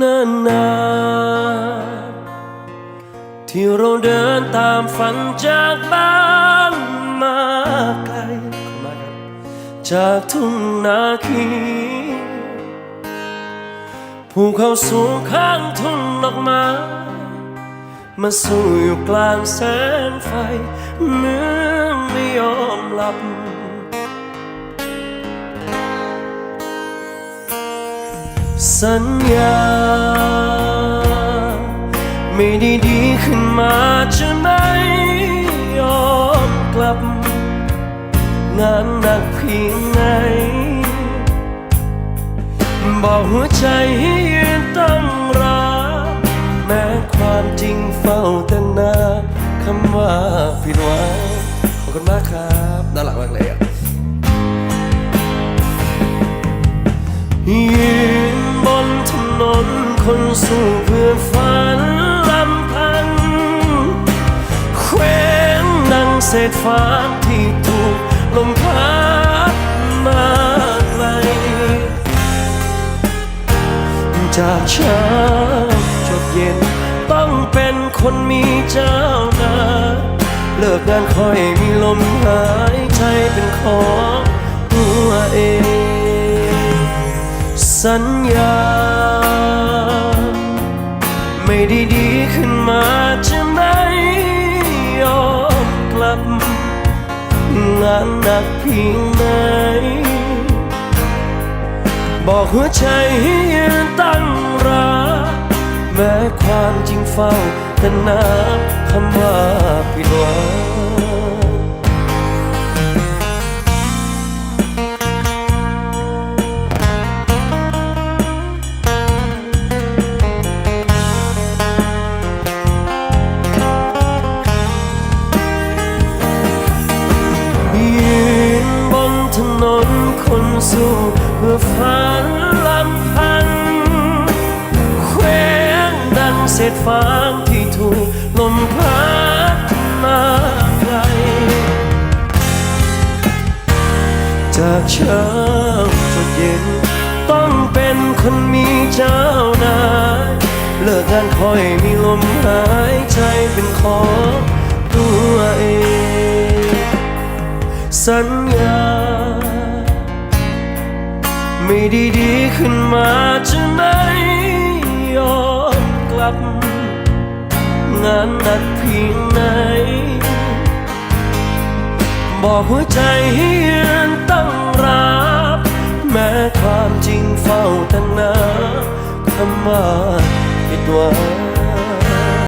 นานนานที่เราเดินตามฝันจากบ้านมาไกลาจากทุ่งนาคีภูเขาสูงข้างทุ่งดอกไม้มาสู้อยู่กลางแสงไฟเมือไม่ยอมหลับ สัญญา ไม่ได้ดีขึ้นมาจะไม่ยอมกลับ งานหนักเพียงไหนบอกหัวใจให้ยืนตั้งรับแม้ความจริงเฝ้าแต่นาคำว่าผิดหวังขอบคุณมากครับน่ารักมากเลยอะ คนสู้เพื่อฝันลำพันเควงดังเศษฟ้าที่ถูกลมพัดมาไกลจากเช้าจดเย็นต้องเป็นคนมีเจ้านาเลิกงานค่อยมีลมหายใจเป็นของตัวเอง สัญญา ไม่ได้ดีขึ้นมาจะไม่ยอมกลับ งานหนักเพียงไหนบอกหัวใจให้ยืนตั้งรับแม้ความจริงเฝ้าแต่นับคำว่าผิดหวัง สู้เพื่อฝันลำพันเคว้งดังเศษฟางที่ถูกลมพัดมาไกลจากเช้าจนเย็น ต้องเป็นคนมีเจ้านายเลิกงานคอยมีลมหายใจเป็นของตัวเอง สัญญา ไม่ได้ดีขึ้นมาจะไม่ยอมกลับ งานหนักเพียงไหน บอกหัวใจให้ยืนตั้งรับ แม้ความจริงเฝ้าตั้งน้าคำมาผิดหวัง